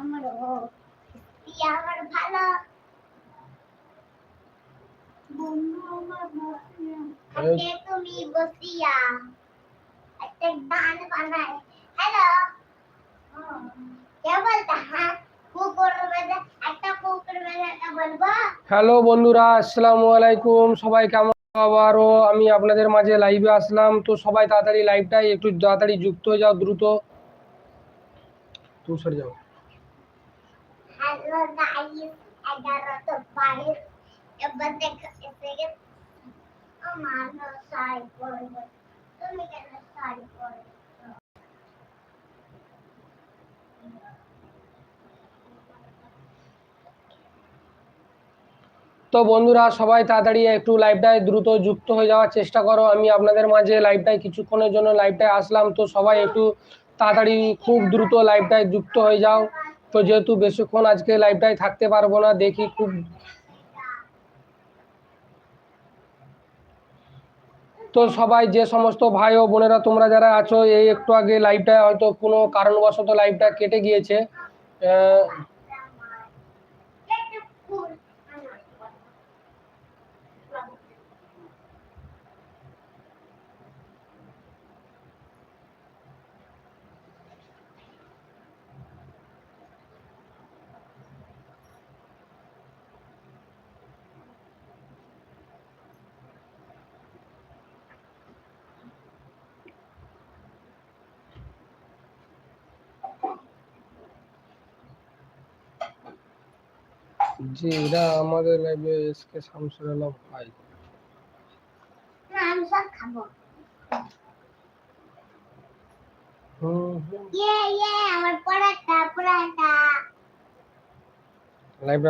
আমারও আমার ভালো বন্ধু আমার বসিয়া তুমি বসিয়া একটা গান বানাই হ্যালো কে বলতা হ্যাঁ হ্যালো বন্ধুরা আসসালামু আলাইকুম। সবাই কেমন আবারও আমি আপনাদের মাঝে লাইভে আসলাম। তো সবাই তাড়াতাড়ি লাইভটাই একটু তাড়াতাড়ি যুক্ত হয়ে যাও দ্রুত। তুমি সরে যাও। তো বন্ধুরা, সবাই তাড়াতাড়ি একটু লাইভটায় দ্রুত যুক্ত হয়ে যাওয়ার চেষ্টা করো। আমি আপনাদের মাঝে লাইভটায় কিছুক্ষণের জন্য লাইভটায় আসলাম। তো সবাই একটু তাড়াতাড়ি খুব দ্রুত লাইভটায় যুক্ত হয়ে যাও। তো যেহেতু বেশিক্ষণ আজকে লাইভটায় থাকতে পারব না, দেখি খুব তো সবাই যে সমস্ত ভাই ও বোনেরা তোমরা যারা আছো, এই একটু আগে লাইভটা হয়তো কোনো কারণবশত লাইভটা কেটে গিয়েছে আহ, একটা ফুল আমার জি এরা আমাদের লাইভে এসকে শামসুর আলম ভাই আমি সব খাব। হুম হুম। ইয়ে ইয়ে আমার পড়াটা পড়াটা লাইভটা